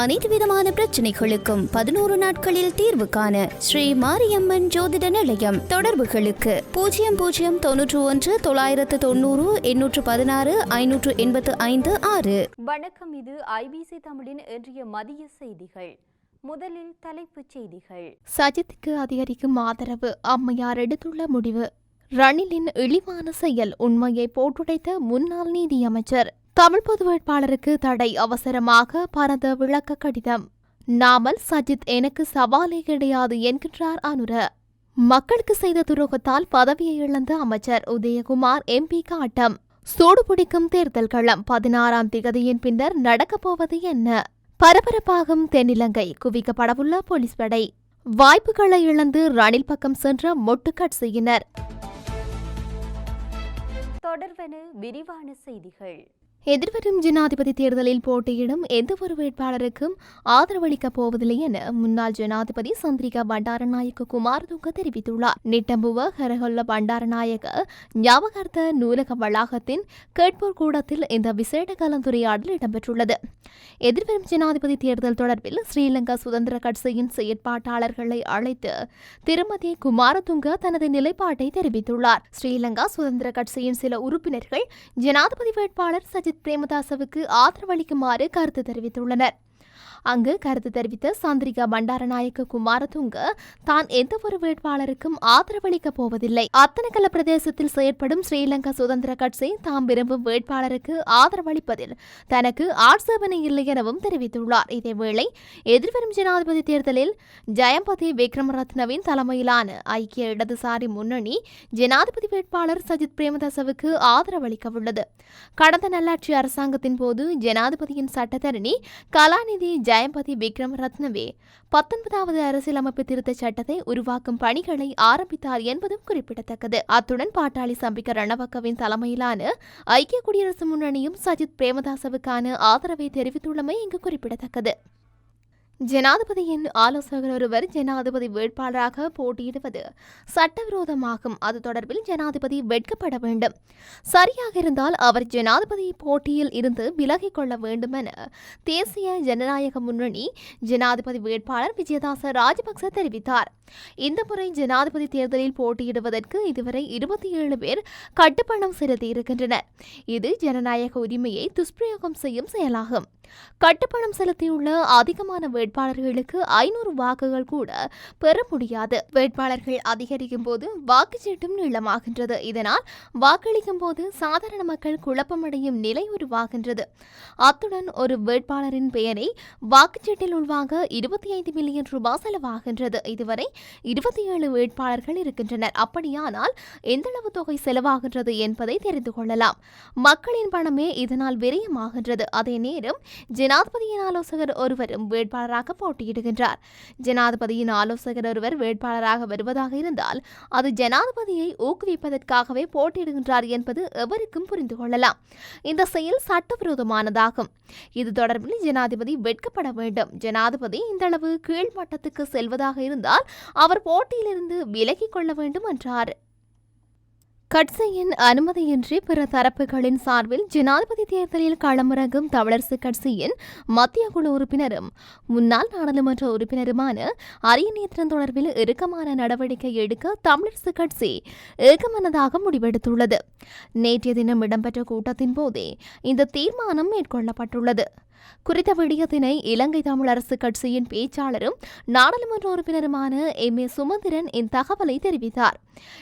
அனைத்து விதமான பிரச்சனைகளுக்கும் பதினோரு நாட்களில் தீர்வு காண ஸ்ரீ மாரியம்மன் ஜோதிட நிலையம் தொடர்புகளுக்கு. பூஜ்ஜியம் பூஜ்ஜியம் தொன்னூற்று ஒன்று தொள்ளாயிரத்து தொண்ணூறு எண்ணூற்று பதினாறு ஐநூற்று எண்பத்து ஐந்து ஆறு. வணக்கம் இது ஐபிசி தமிழின் இன்றைய மதிய செய்திகள். முதலில் தலைப்புச் செய்திகள். சஜித்துக்கு அதிகரிக்கும் ஆதரவு அம்மையார் எடுத்துள்ள முடிவு. ரணிலின் இழிவான செயல் உண்மையை போட்டுடைத்த முன்னாள் நீதியமைச்சர். தமிழ் பொது வேட்பாளருக்கு தடை அவசரமாக பரந்த விளக்க கடிதம். நாமல் சஜித் எனக்கு சவாலே கிடையாது என்கின்றார் அனுர. மக்களுக்கு செய்த துரோகத்தால் பதவியை இழந்த அமைச்சர் உதயகுமார் எம்பி காட்டம். சூடுபிடிக்கும் தேர்தல் களம் பதினாறாம் திகதியின் பின்னர் நடக்கப் போவது என்ன? பரபரப்பாகும் தென்னிலங்கை குவிக்கப்படவுள்ள போலீஸ் படை. வாய்ப்புகளை இழந்து ரணில் பக்கம் சென்ற மொட்டுக்கட்சியினர் தொடர்வென விரிவான செய்திகள். எதிர்வரும் ஜனாதிபதி தேர்தலில் போட்டியிடும் எந்தவொரு வேட்பாளருக்கும் ஆதரவளிக்கப் போவதில்லை என முன்னாள் ஜனாதிபதி சந்திரிகா பண்டாரநாயக்க குமாரதுங்க தெரிவித்துள்ளார். நிட்டம்புவ ஹரஹொல்ல பண்டாரநாயக ஞாபகார்த்த நூலக வளாகத்தின் கேட்போர் கூடத்தில் இந்த விசேட கலந்துரையாடல் இடம்பெற்றுள்ளது. எதிர்வரும் ஜனாதிபதி தேர்தல் தொடர்பில் ஸ்ரீலங்கா சுதந்திர கட்சியின் செயற்பாட்டாளர்களை அழைத்து திருமதி குமாரதுங்க தனது நிலைப்பாட்டை தெரிவித்துள்ளார். ஸ்ரீலங்கா சுதந்திர கட்சியின் சில உறுப்பினர்கள் ஜனாதிபதி வேட்பாளர் சஜித் பிரேமதாசவுக்கு ஆதரவளிக்குமாறு கருத்து தெரிவித்துள்ளனர் அங்கு கருத்து தெரிவித்த சந்திரிகா பண்டாரநாயக்க குமாரதுங்க தான் எந்தவொரு வேட்பாளருக்கும் ஆதரவளிக்கப் போவதில்லை. அத்தனகல பிரதேசத்தில் செயற்படும் ஸ்ரீலங்கா சுதந்திர கட்சி தாம் விரும்பும் வேட்பாளருக்கு ஆதரவளிப்பதில் தனக்கு ஆட்சேபனை இல்லை எனவும் தெரிவித்துள்ளார். இதேவேளை எதிர்வரும் ஜனாதிபதி தேர்தலில் ஜெயம்பதி விக்ரமரத்னவின் தலைமையிலான ஐக்கிய இடதுசாரி முன்னணி ஜனாதிபதி வேட்பாளர் சஜித் பிரேமதாசவுக்கு ஆதரவளிக்கவுள்ளது. கடந்த நல்லாட்சி அரசாங்கத்தின் போது ஜனாதிபதியின் சட்டத்தரணி கலாநிதி ஜெயம்பதி விக்ரம் ரத்னவே பத்தொன்பதாவது அரசியலமைப்பு திருத்தச் சட்டத்தை உருவாக்கும் பணிகளை ஆரம்பித்தார் என்பதும் குறிப்பிடத்தக்கது. அத்துடன் பாட்டாளி சம்பிக்க ரணவக்கவின் தலைமையிலான ஐக்கிய குடியரசு முன்னணியும் சஜித் பிரேமதாசவுக்கான ஆதரவை தெரிவித்துள்ளமை இங்கு குறிப்பிடத்தக்கது. ஜனாதிபதியின் ஆலோசகர் ஒருவர் ஜனாதிபதி வேட்பாளராக போட்டியிடுவது சட்டவிரோதமாகும். அது தொடர்பில் ஜனாதிபதி வெட்கப்பட வேண்டும். சரியாக இருந்தால் அவர் ஜனாதிபதி போட்டியில் இருந்து விலகிக் கொள்ள வேண்டும் என தேசிய ஜனநாயக முன்னணி ஜனாதிபதி வேட்பாளர் விஜயதாச ராஜபக்ச தெரிவித்தார். இந்த முறை ஜனாதிபதி தேர்தலில் போட்டியிடுவதற்கு இதுவரை இருபத்தி ஏழு பேர் கட்டுப்பணம் செலுத்தியிருக்கின்றனர். இது ஜனநாயக உரிமையை துஷ்பிரயோகம் செய்யும் செயலாகும். கட்டுப்பணம் செலுத்தியுள்ள அதிகமான வேட்பாளர்களுக்கு ஐநூறு வாக்குகள் கூட பெற முடியாது. வேட்பாளர்கள் அதிகரிக்கும் போது வாக்குச்சீட்டும் நீளமாகின்றது. இதனால் வாக்களிக்கும் போது சாதாரண மக்கள் குழப்பமடையும் நிலை உருவாகின்றது. அத்துடன் ஒரு வேட்பாளரின் பெயரை வாக்குச்சீட்டில் உள்வாங்க இருபத்தி ஐந்து மில்லியன் ரூபாய் செலவாகின்றது. இதுவரை இருபத்தி ஏழு வேட்பாளர்கள் இருக்கின்றனர். அப்படியானால் எந்தளவு தொகை செலவாகின்றது என்பதை தெரிந்து கொள்ளலாம். மக்களின் பணமே இதனால் விரயமாகின்றது. அதே நேரம் ஜனாதிபதியின் ஆலோசகர் ஒருவரும் வேட்பாளராக போட்டியிடுகின்றார். ஜனாதிபதியின் ஆலோசகர் ஒருவர் வேட்பாளராக வருவதாக இருந்தால் அது ஜனாதிபதியை ஊக்குவிப்பதற்காகவே போட்டியிடுகின்றார் என்பது எவருக்கும் புரிந்து கொள்ளலாம். இந்த செயல் சட்டவிரோதமானதாகும். இது தொடர்பில் ஜனாதிபதி வெட்கப்பட வேண்டும். ஜனாதிபதி இந்தளவு கீழ்மட்டத்துக்கு செல்வதாக இருந்தால் அவர் போட்டியிலிருந்து விலகிக் கொள்ள வேண்டும் என்றார். கட்சியின் அனுமதியின்றி பிற தரப்புகளின் சார்பில் ஜனாதிபதி தேர்தலில் களமிறங்கும் தமிழரசுக் கட்சியின் மத்திய குழு உறுப்பினரும் முன்னாள் நாடாளுமன்ற உறுப்பினருமான அரியநேத்திரன் தொடர்பில் இறுக்கமான நடவடிக்கை எடுக்க தமிழரசு கட்சி ஏகமனதாக முடிவெடுத்துள்ளது. நேற்றைய தினம் இடம்பெற்ற கூட்டத்தின் போதே இந்த தீர்மானம் மேற்கொள்ளப்பட்டுள்ளது. குறித்த விடயத்தினை இலங்கை தமிழரசு கட்சியின் பேச்சாளரும் நாடாளுமன்ற உறுப்பினருமான எம். ஏ. சுமந்திரன் இத்தகவலை தெரிவித்தார்.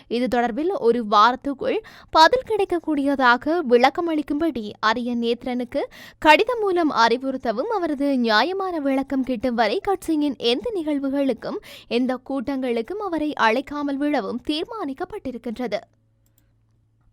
இது தொடர்பில் ஒரு வாரத்துக்குள் பதில் கிடைக்கக்கூடியதாக விளக்கம் அளிக்கும்படி அரிய நேத்ரனுக்கு கடிதம் மூலம் அறிவுறுத்தவும் அவரது நியாயமான விளக்கம் கிட்டும் வரை கட்சியின் எந்த நிகழ்வுகளுக்கும் எந்த கூட்டங்களுக்கும் அவரை அழைக்காமல் விழவும் தீர்மானிக்கப்பட்டிருக்கின்றது.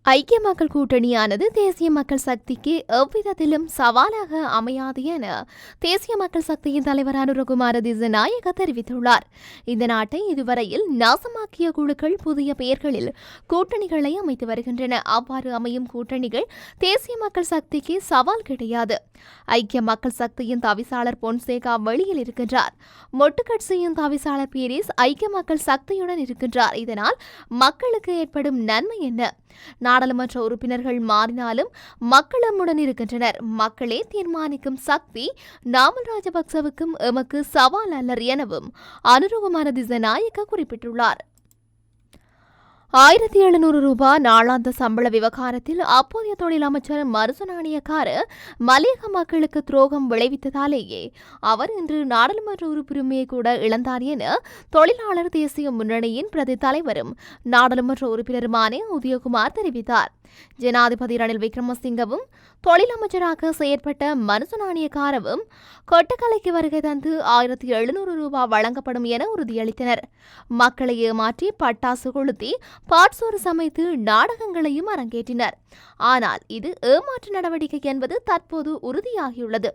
ஐக்கிய மக்கள் கூட்டணியானது தேசிய மக்கள் சக்திக்கு எவ்விதத்திலும் சவாலாக அமையாது என தேசிய மக்கள் சக்தியின் தலைவர் அனுரகுமார திசநாயக தெரிவித்துள்ளார். இந்த நாட்டை இதுவரையில் நாசமாக்கிய குழுக்கள் புதிய பெயர்களில் கூட்டணிகளை அமைத்து வருகின்றன. அவ்வாறு அமையும் கூட்டணிகள் தேசிய மக்கள் சக்திக்கு சவால் கிடையாது. ஐக்கிய மக்கள் சக்தியின் தவிசாளர் பொன்சேகா வெளியில் இருக்கின்றார். மொட்டு கட்சியின் தவிசாளர் பீரிஸ் ஐக்கிய மக்கள் சக்தியுடன் இருக்கின்றார். இதனால் மக்களுக்கு ஏற்படும் நன்மை என்ன? நாடாளுமன்ற உறுப்பினர்கள் மாறினாலும் மக்கள் நம்முடன் இருக்கின்றனர். மக்களே தீர்மானிக்கும் சக்தி நாமல் ராஜபக்சவுக்கும் எமக்கு சவால் அல்லர் எனவும் அனுரூபமான திசநாயக்க குறிப்பிட்டுள்ளார். ஆயிரத்தி எழுநூறு ரூபாய் நாளாந்த சம்பள விவகாரத்தில் அப்போதைய தொழில் அமைச்சர் மருசு மலையக மக்களுக்கு துரோகம் விளைவித்ததாலேயே அவர் இன்று நாடாளுமன்ற உறுப்புரிமையை கூட இழந்தார் என தொழிலாளர் தேசிய முன்னணியின் பிரதி தலைவரும் நாடாளுமன்ற உறுப்பினருமான உதயகுமார் தெரிவித்தார். ஜனாதிபதி ரணில் விக்ரமசிங்கவும் தொழில் அமைச்சராக செயற்பட்ட மனுச நாணயக்காரவும் கொட்டக்கலைக்கு வருகை தந்து ஆயிரத்தி எழுநூறு ரூபாய் வழங்கப்படும் என உறுதியளித்தனர். மக்களை ஏமாற்றி பட்டாசு கொளுத்தி பாட்சோறு சமைத்து நாடகங்களையும் அரங்கேற்றினர். ஆனால் இது ஏமாற்று நடவடிக்கை என்பது தற்போது உறுதியாகியுள்ளது.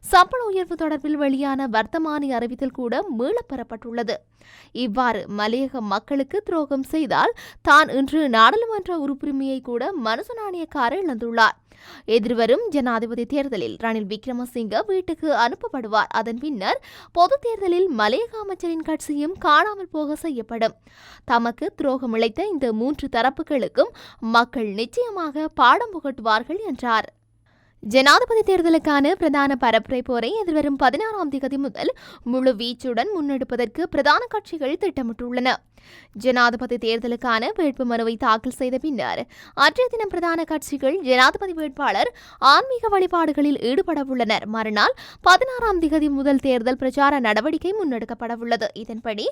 சம்பள உயர்வு தொடர்பில் வெளியான வர்த்தமானி அறிவித்தல் கூட மீளப் பெறப்பட்டுள்ளது இவ்வாறு மலையக மக்களுக்கு துரோகம் செய்தால் தான் இன்று நாடாளுமன்ற உறுப்புரிமையை கூட மனசு நாணயக்காரர் இழந்துள்ளார். எதிர்வரும் ஜனாதிபதி தேர்தலில் ரணில் விக்ரமசிங்க வீட்டுக்கு அனுப்பப்படுவார். அதன் பின்னர் பொது தேர்தலில் மலையக அமைச்சரின் கட்சியும் காணாமல் போக செய்யப்படும். தமக்கு துரோகம் இழைத்த இந்த மூன்று தரப்புகளுக்கும் மக்கள் நிச்சயமாக பாடம் புகட்டுவார்கள் என்றார். ஜனாதிபதி தேர்தலுக்கான பிரதான பரப்புரை போரை எதிர்வரும் பதினாறாம் தேதி முதல் முழு வீச்சுடன் முன்னெடுப்பதற்கு பிரதான கட்சிகள் திட்டமிட்டுள்ளன. ஜனாதிபதி தேர்தலுக்கான வேட்புமனுவை தாக்கல் செய்த பின்னர் அன்றைய தினம் பிரதான கட்சிகள் ஜனாதிபதி வேட்பாளர் ஆன்மீக வழிபாடுகளில் ஈடுபடவுள்ளனர் மறுநாள் பதினாறாம் திகதி முதல் தேர்தல் பிரச்சார நடவடிக்கை முன்னெடுக்கப்படவுள்ளது. இதன்படி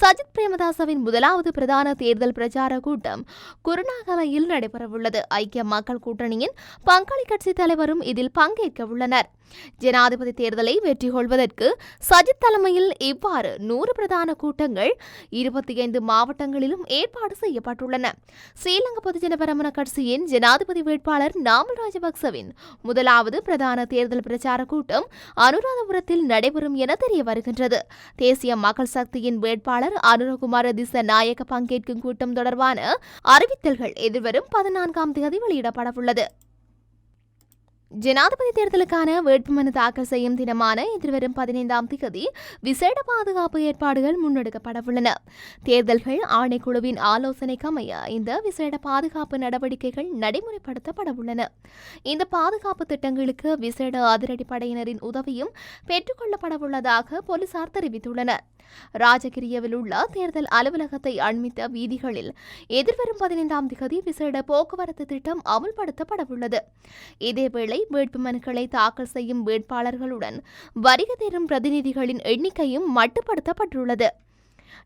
சஜித் பிரேமதாசவின் முதலாவது பிரதான தேர்தல் பிரச்சார கூட்டம் குருநாகலையில் நடைபெறவுள்ளது. ஐக்கிய மக்கள் கூட்டணியின் பங்காளி கட்சி தலைவரும் இதில் பங்கேற்க உள்ளனர் ஜனாதிபதி தேர்தலை வெற்றி கொள்வதற்கு சஜித் தலைமையில் இவ்வாறு நூறு பிரதான கூட்டங்கள் இருபத்தி ஐந்து மாவட்டங்களிலும் ஏற்பாடு செய்யப்பட்டுள்ளன. ஸ்ரீலங்கா பொதுஜன பெரமுன கட்சியின் ஜனாதிபதி வேட்பாளர் நாமல் ராஜபக்சவின் முதலாவது பிரதான தேர்தல் பிரச்சார கூட்டம் அனுராதபுரத்தில் நடைபெறும் என தெரிய வருகின்றது. தேசிய மக்கள் சக்தியின் வேட்பாளர் அனுரகுமார திச நாயக்க பங்கேற்கும் கூட்டம் தொடர்பான அறிவித்தல்கள் எதிர்வரும் பதினான்காம் தேதி வெளியிடப்படவுள்ளது. ஜனாதிபதி தேர்தலுக்கான வேட்புமனு தாக்கல் செய்யும் தினமான எதிர்வரும் பதினைந்தாம் தேதி விசேட பாதுகாப்பு ஏற்பாடுகள் முன்னெடுக்கப்படவுள்ளன. தேர்தல்கள் ஆணைக்குழுவின் ஆலோசனைக்கு அமைய இந்த விசேட பாதுகாப்பு நடவடிக்கைகள் நடைமுறைப்படுத்தப்படவுள்ளன. இந்த பாதுகாப்பு திட்டங்களுக்கு விசேட அதிரடிப்படையினரின் உதவியும் பெற்றுக்கொள்ளப்படவுள்ளதாக போலீசார் தெரிவித்துள்ளனர். ராஜகிரியவில் உள்ள தேர்தல் அலுவலகத்தை அண்மித்த வீதிகளில் எதிர்வரும் பதினைந்தாம் திகதி விசேட போக்குவரத்து திட்டம் அமுல்படுத்தப்படவுள்ளது. இதேவேளை வேட்புமனுக்களை தாக்கல் செய்யும் வேட்பாளர்களுடன் வருகை தரும் பிரதிநிதிகளின் எண்ணிக்கையும் மட்டுப்படுத்தப்பட்டுள்ளது.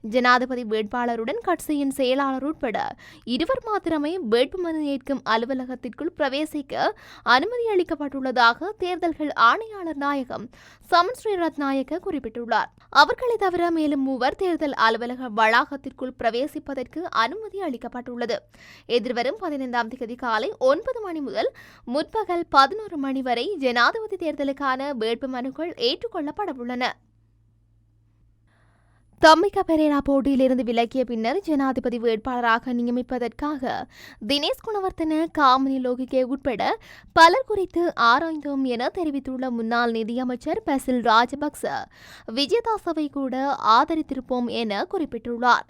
ஜனாதிபதி வேட்பாளருடன் கட்சியின் செயலாளர் உட்பட இருவர் மாத்திரமே வேட்புமனு ஏற்கும் அலுவலகத்திற்குள் பிரவேசிக்க அனுமதி அளிக்கப்பட்டுள்ளதாக தேர்தல்கள் ஆணையாளர் நாயகம் சமன் ஸ்ரீரத் நாயக்க குறிப்பிட்டுள்ளார். அவர்களை தவிர மேலும் மூவர் தேர்தல் அலுவலக வளாகத்திற்குள் பிரவேசிப்பதற்கு அனுமதி அளிக்கப்பட்டுள்ளது. எதிர்வரும் பதினைந்தாம் தேதி காலை ஒன்பது மணி முதல் முற்பகல் பதினோரு மணி வரை ஜனாதிபதி தேர்தலுக்கான வேட்புமனுக்கள் ஏற்றுக்கொள்ளப்படவுள்ளன. தம்மிக பெரேரா போட்டியிலிருந்து விலகிய பின்னர் ஜனாதிபதி வேட்பாளராக நியமிப்பதற்காக தினேஷ் குணவர்த்தன காமினி லோகிகே உட்பட பலர் குறித்து ஆராய்ந்தோம் என தெரிவித்துள்ள முன்னாள் நிதியமைச்சர் பசில் ராஜபக்ச விஜயதாசவை கூட ஆதரித்திருப்போம் என குறிப்பிட்டுள்ளார்.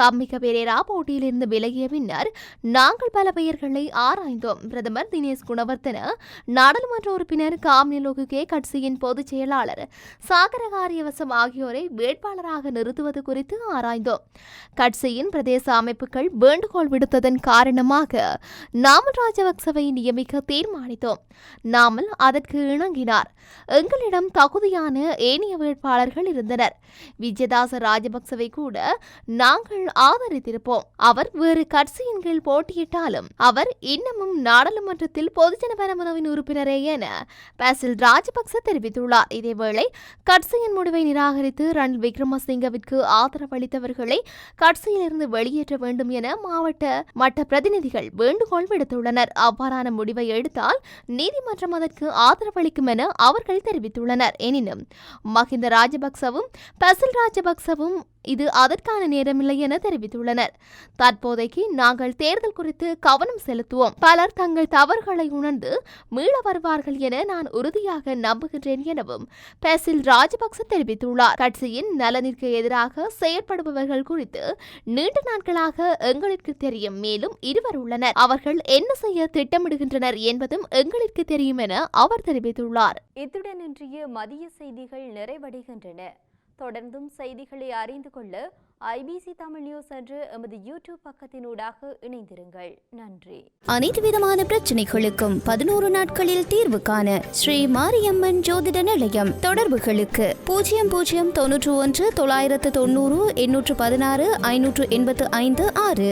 தம்மிக பெரேரா போட்டியிலிருந்து விலகிய பின்னர் நாங்கள் பல பெயர்களை ஆராய்ந்தோம். பிரதமர் தினேஷ் குணவர்த்தன நாடாளுமன்ற உறுப்பினர் காமினி கட்சியின் பொதுச் செயலாளர் சாகர காரியவசம் ஆகியோரை வேட்பாளராக நிறுத்துவது குறித்து ஆராய்ந்தோம். கட்சியின் பிரதேச அமைப்புகள் வேண்டுகோள் விடுத்ததன் காரணமாக நாமல் ராஜபக்சவை நியமிக்க தீர்மானித்தோம். நாமல் அதற்கு இணங்கினார். எங்களிடம் தகுதியான ஏனைய வேட்பாளர்கள் இருந்தனர். விஜயதாச ராஜபக்சவை கூட நாங்கள் ஆதரித்திருப்போம் அவர் வேறு கட்சியின் கீழ் போட்டியிட்டாலும் அவர் இன்னமும் நாடாளுமன்றத்தில் பொதுஜன பெரமுனவின் உறுப்பினரே என பேசில் ராஜபக்ச தெரிவித்துள்ளார். இதேவேளை கட்சியின் முடிவை நிராகரித்து ரணில் விக்ரமசிங்கவிற்கு ஆதரவு அளித்தவர்களை கட்சியிலிருந்து வெளியேற்ற வேண்டும் என மாவட்ட மட்ட பிரதிநிதிகள் வேண்டுகோள் விடுத்துள்ளனர். அவ்வாறான முடிவை எடுத்தால் நீதிமன்றம் அதற்கு ஆதரவளிக்கும் என அவர்கள் தெரிவித்துள்ளனர். எனினும் மஹிந்த ராஜபக்சவும் பசில் ராஜபக்சவும் இது அதற்கான நேரமில்லை என தெரிவித்துள்ளனர். தற்போதைக்கு நாங்கள் தேர்தல் குறித்து கவனம் செலுத்துவோம். பலர் தங்கள் தவறுகளை உணர்ந்து மீள வருவார்கள் என நான் உறுதியாக நம்புகின்றேன் எனவும் பெசில் ராஜபக்ச தெரிவித்துள்ளார். கட்சியின் நலனிற்கு எதிராக செயற்படுபவர்கள் குறித்து நீண்ட நாட்களாக எங்களுக்கு தெரியும். மேலும் இருவர் உள்ளனர். அவர்கள் என்ன செய்ய திட்டமிடுகின்றனர் என்பதும் எங்களுக்கு தெரியும் என அவர் தெரிவித்துள்ளார். இத்துடன் இன்றைய மதிய செய்திகள் நிறைவடைகின்றன. தொடர்ந்தும் செய்திகளை அறிந்து கொள்ள ஐபிசி தமிழ் நியூஸ் என்று எமது யூடியூப் பக்கத்தினூடாக இணைந்திருங்கள். நன்றி. அனைத்து விதமான பிரச்சனைகளுக்கும் பதினோரு நாட்களில் தீர்வு காண ஸ்ரீ மாரியம்மன் ஜோதிட நிலையம் தொடர்புகளுக்கு பூஜ்ஜியம் பூஜ்ஜியம் தொன்னூற்று ஒன்று தொள்ளாயிரத்து தொண்ணூறு எண்ணூற்று பதினாறு ஐநூற்று எண்பத்து ஐந்து ஆறு.